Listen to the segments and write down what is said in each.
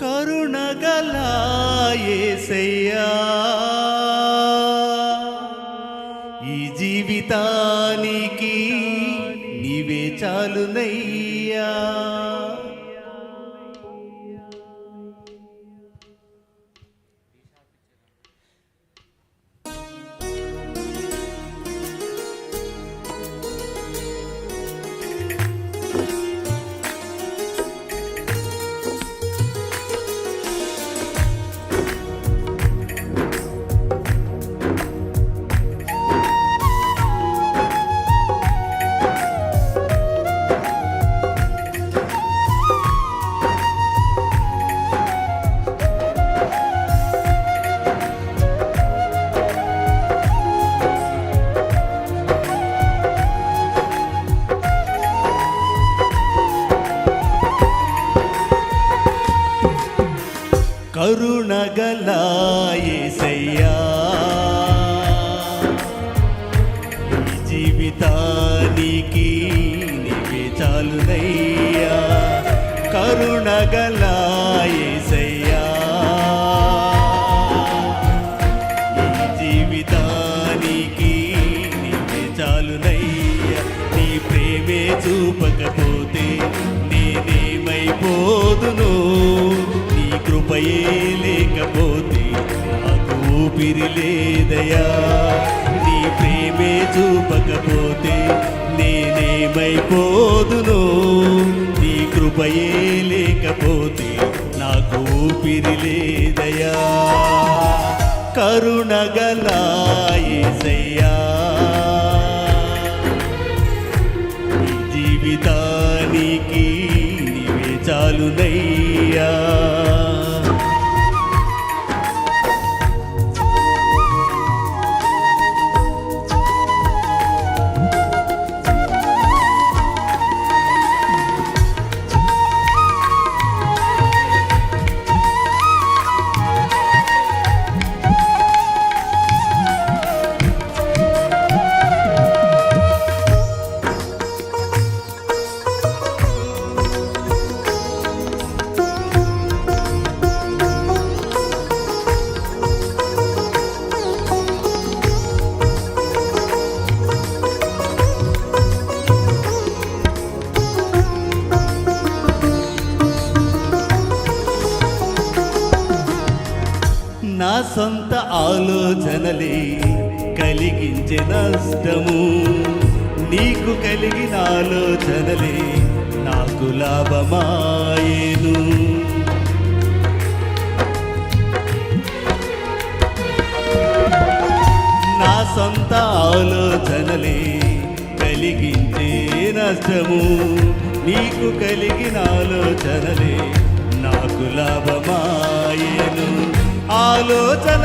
కరుణగలాయేసయ్యా. ఈ జీవితానికి నీవే చాలునయ్యా. కరుణగలాయేసయ్యా. జీవితానికి నీవే చాలునయ్యా. కరుణగలా జీవితానికి నీవే చాలునయ్యా. నీ ప్రేమే చూపకపోతే నేనేమైపోదును? నీ కృపయే లేకపోతే నాకు ఊపిరి లేదయా నీ ప్రేమే చూపకపోతే నేనేమైపోదును? నీ కృపయే లేకపోతే నాకు ఊపిరి లేదయా కరుణగలాయసయ్యా జీవితానికి నీవే చాలునయ్యా కలిగించే నష్టము నీకు కలిగిన ఆలోచనలే నాకు లాభమాయేను. నా సొంత ఆలోచనలే కలిగించే నష్టము నీకు కలిగిన ఆలోచనలే నాకు లాభమాయేను. ఆలోచన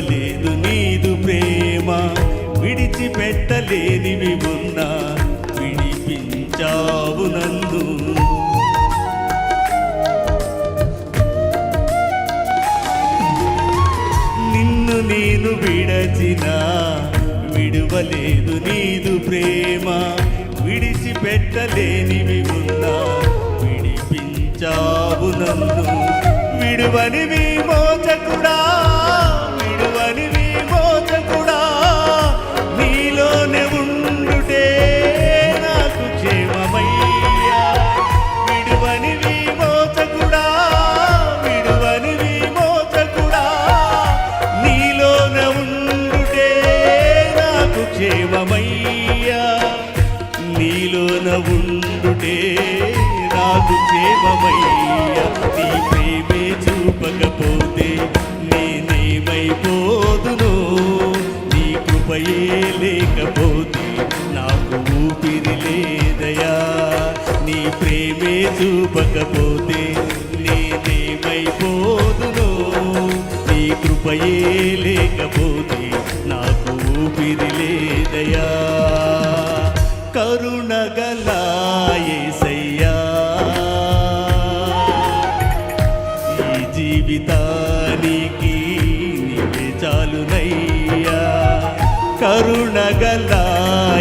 విడువలేదు నీదు ప్రేమ. విడిచిపెట్టలేనివి ఉన్నా విడిపించావు నన్ను నిన్ను నేను విడచిన విడువలేదు నీదు ప్రేమ. విడిచిపెట్టలేనివి ఉన్నా విడిపించావు నన్ను విడువని మేము నాకు క్షేమమయ్యా నీ ప్రేమే చూపకపోతే నేనేమైపోదును? నీ కృపయే లేకపోతే నాకు ఊపిరి లేదయా నీ ప్రేమే చూపకపోతే నేనేమైపోదును? నీ కృపయే లేకపోతే నాకు ఊపిరి లేదయా కరుణగలా యేసయ్యా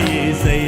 Jesus.